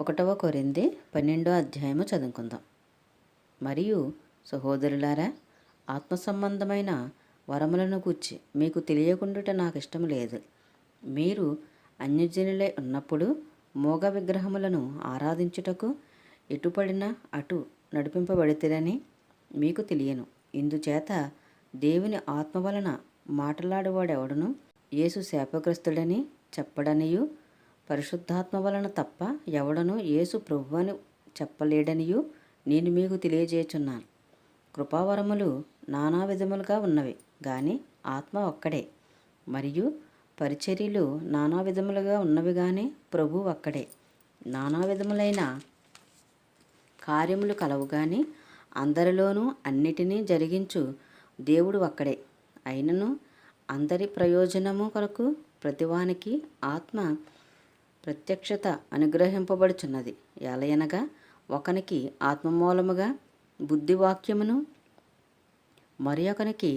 ఒకటవ కొరింది పన్నెండో అధ్యాయము చదువుకుందాం. మరియు సహోదరులారా ఆత్మ సంబంధమైన వరములను కూర్చి మీకు తెలియకుండుట నాకు ఇష్టం లేదు. మీరు అన్యజనులై ఉన్నప్పుడు మోగ విగ్రహములను ఆరాధించుటకు ఎటుపడినా అటు నడిపింపబడితేనని మీకు తెలియను. ఇందుచేత దేవుని ఆత్మ వలన మాట్లాడేవాడెవడను? యేసు శాపగ్రస్తుడని చెప్పడనియు పరిశుద్ధాత్మ వలన తప్ప ఎవడను యేసు ప్రభు అని చెప్పలేడనియు నేను మీకు తెలియజేయుచున్నాను. కృపావరములు నానా విధములుగా ఉన్నవి గాని ఆత్మ ఒక్కడే. మరియు పరిచర్యలు నానా విధములుగా ఉన్నవి గాని ప్రభు ఒక్కడే. నానా విధములైన కార్యములు కలవు గాని అందరిలోనూ అన్నిటినీ జరిగించు దేవుడు ఒక్కడే. అయినను అందరి ప్రయోజనము కొరకు ప్రతివానికి ఆత్మ ప్రత్యక్షత అనుగ్రహింపబడుచున్నది. ఎలయనగా ఒకనికి ఆత్మమూలముగా బుద్ధివాక్యమును మరి ఒకనికి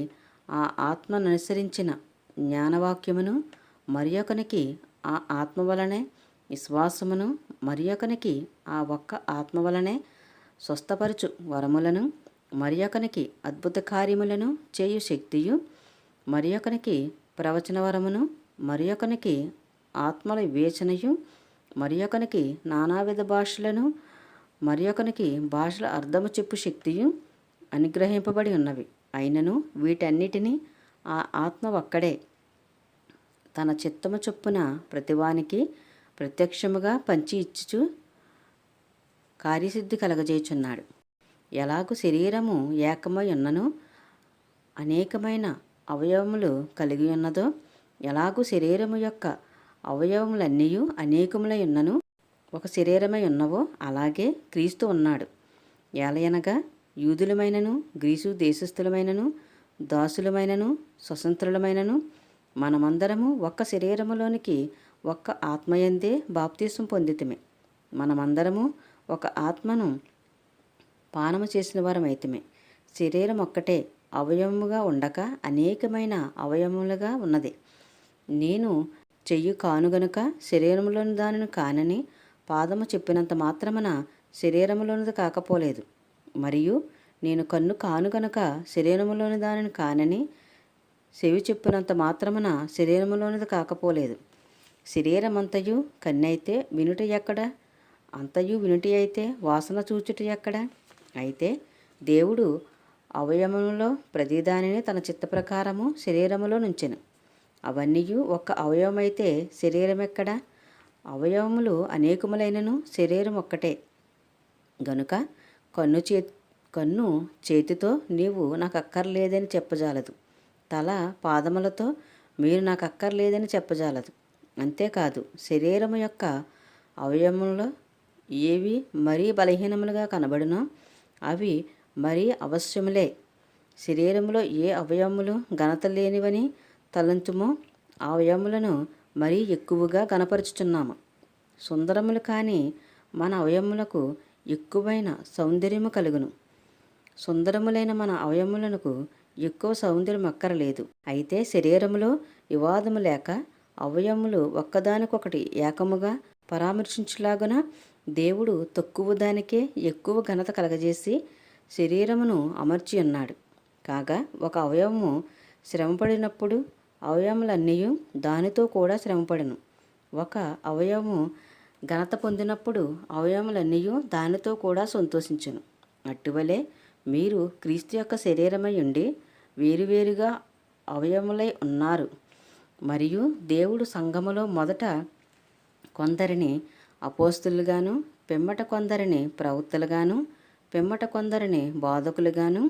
ఆ ఆత్మననుసరించిన జ్ఞానవాక్యమును మరి ఒకనికి ఆ ఆత్మ వలనే విశ్వాసమును మరి ఒకనికి ఆ ఒక్క ఆత్మ వలనే స్వస్థపరచు వరములను మరి ఒకనికి అద్భుత కార్యములను చేయు శక్తియు మరి ఒకనికి ప్రవచన వరమును మరి ఒకనికి ఆత్మల వివేచనయు మరి ఒకనికి నానావిధ భాషలను మరి ఒకనికి భాషల అర్థము చెప్పు శక్తియు అనుగ్రహింపబడి ఉన్నవి. అయినను వీటన్నిటినీ ఆ ఆత్మ ఒక్కడే. తన చిత్తము చొప్పున ప్రతివానికి ప్రత్యక్షముగా పంచి ఇచ్చుచు కార్యసిద్ధి కలగజేయుచున్నాడు. ఎలాగు శరీరము ఏకమై ఉన్నను అనేకమైన అవయవములు కలిగి ఉన్నదో ఎలాగూ శరీరము యొక్క అవయవములన్నీ అనేకములై ఉన్నను. ఒక శరీరమై ఉన్నవో అలాగే క్రీస్తు ఉన్నాడు. ఏలయనగా యూదులమైనను గ్రీసు దేశస్థులమైనను దాసులమైనను స్వతంత్రులమైనను మనమందరము ఒక్క శరీరములోనికి ఒక్క ఆత్మయందే బాప్తీసం పొందితమే. మనమందరము ఒక ఆత్మను పానము చేసిన వారమైతమే. శరీరం ఒక్కటే అవయవముగా ఉండక అనేకమైన అవయవములుగా ఉన్నది. నేను చెయ్యి కానుగనుక శరీరములోని దానిని కానని పాదము చెప్పినంత మాత్రమున శరీరములోనిది కాకపోలేదు. మరియు నేను కన్ను కానుగనుక శరీరములోని దానిని కానని చెవి చెప్పినంత మాత్రమున శరీరములోనిది కాకపోలేదు. శరీరమంతయు కన్నైతే వినుట ఎక్కడ? అంతయు వినుటి అయితే వాసన చూచుట ఎక్కడ? అయితే దేవుడు అవయవములో ప్రతిదానిని తన చిత్త ప్రకారము శరీరములో నుంచెను. అవన్నీ ఒక్క అవయవమైతే శరీరం ఎక్కడ అవయవములు అనేకములైనను శరీరం ఒక్కటే గనుక కన్ను చే కన్ను చేతితో నీవు నాకు అక్కర్లేదని చెప్పజాలదు. తల పాదములతో మీరు నాకు అక్కర్లేదని చెప్పజాలదు. అంతేకాదు శరీరము యొక్క అవయవములో ఏవి మరీ బలహీనములుగా కనబడినో అవి మరీ అవశ్యములే. శరీరంలో ఏ అవయవములు ఘనత లేనివని తలంతుమో అవయములను మరీ ఎక్కువగా గనపరుచుచున్నాము సుందరములు కానీ మన అవయములకు ఎక్కువైన సౌందర్యము కలుగును. సుందరములైన మన అవయములకు ఎక్కువ సౌందర్యం అక్కరలేదు అయితే శరీరములో వివాదము లేక అవయములు ఒక్కదానికొకటి ఏకముగా పరామర్శించులాగున దేవుడు తక్కువ దానికే ఎక్కువ ఘనత కలగజేసి శరీరమును అమర్చి ఉన్నాడు కాగా ఒక అవయవము శ్రమపడినప్పుడు అవయవములన్నీ దానితో కూడా శ్రమపడను. ఒక అవయవము ఘనత పొందినప్పుడు అవయవములన్నీ దానితో కూడా సంతోషించును. అట్టువలే మీరు క్రీస్తు యొక్క శరీరమై ఉండి వేరువేరుగా అవయములై ఉన్నారు. మరియు దేవుడు సంఘములో మొదట కొందరిని అపోస్తులుగాను పిమ్మట కొందరిని ప్రవక్తలుగాను పిమ్మట కొందరిని బోధకులుగాను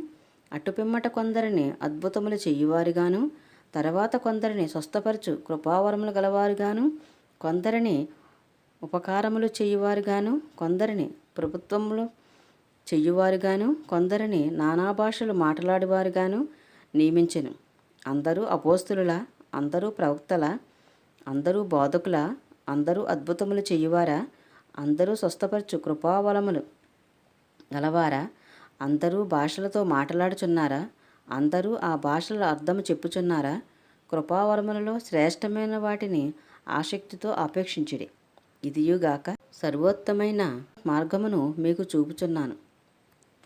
అటు పిమ్మట కొందరిని అద్భుతములు చెయ్యువారుగాను తర్వాత కొందరిని స్వస్థపరచు కృపావరములు గలవారుగాను కొందరిని ఉపకారములు చేయువారుగాను కొందరిని ప్రభుత్వములు చెయ్యువారుగాను కొందరిని నానా భాషలు మాట్లాడేవారుగాను నియమించెను. అందరూ అపోస్తుల అందరూ ప్రవక్తల అందరూ బోధకుల అందరూ అద్భుతములు చెయ్యువారా అందరూ స్వస్థపరచు కృపావలములు గలవారా అందరూ భాషలతో మాట్లాడుచున్నారా అందరూ ఆ భాషల అర్థము చెప్పుచున్నారా? కృపావరములలో శ్రేష్టమైన వాటిని ఆసక్తితో అపేక్షించుడి ఇదియుగాక సర్వోత్తమైన మార్గమును మీకు చూపుచున్నాను.